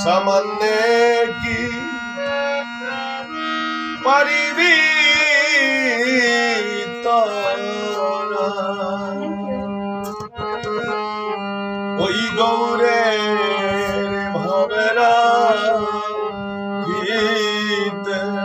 সামান্যে কি পারিবি ওই গৌরে ভাবেরা গীতে